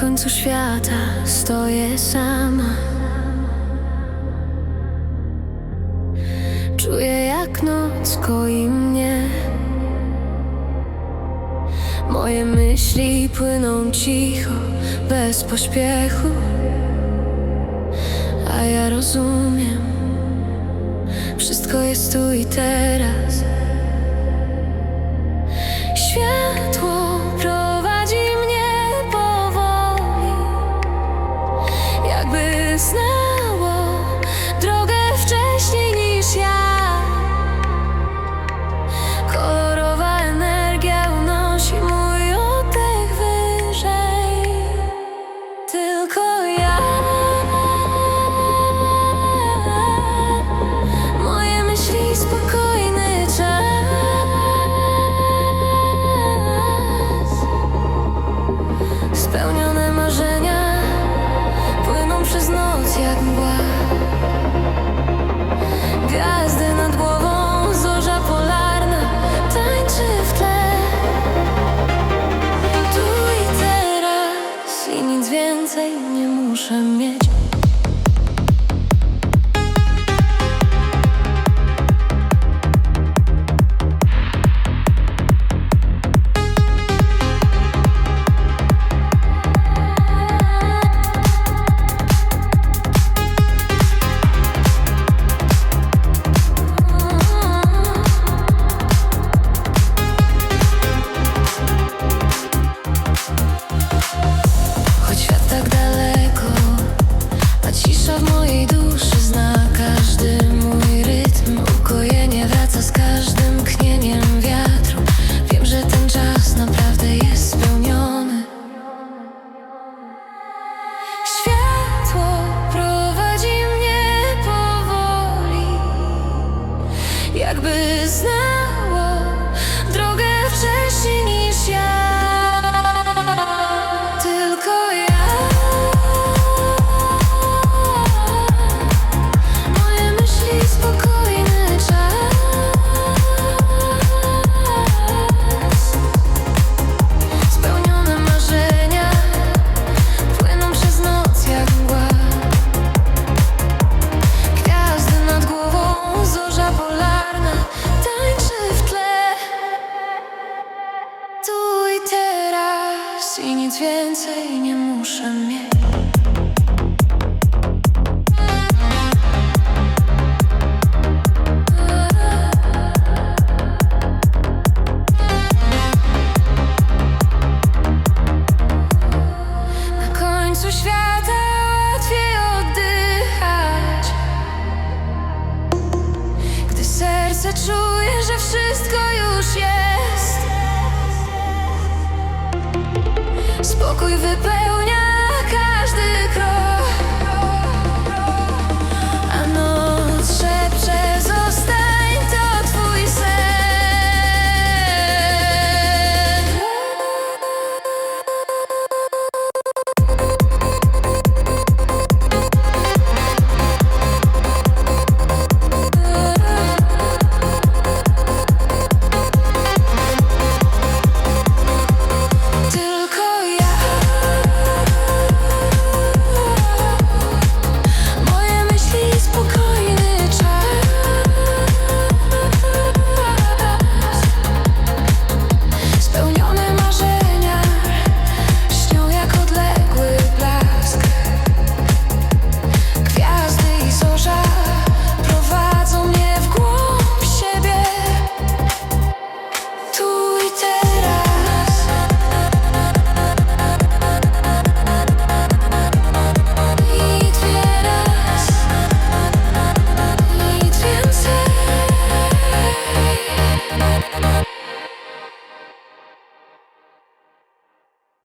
Końcu świata stoję sama. Czuję jak noc koi mnie. Moje myśli płyną cicho, bez pośpiechu. A ja rozumiem, wszystko jest tu i teraz. Mojej duszy zna każdy mój rytm. Ukojenie wraca z każdym knieniem wiatru. Wiem, że ten czas naprawdę jest spełniony. Światło prowadzi mnie powoli, jakby znało nic więcej nie muszę mieć. Spokój wypełnia każdy krok.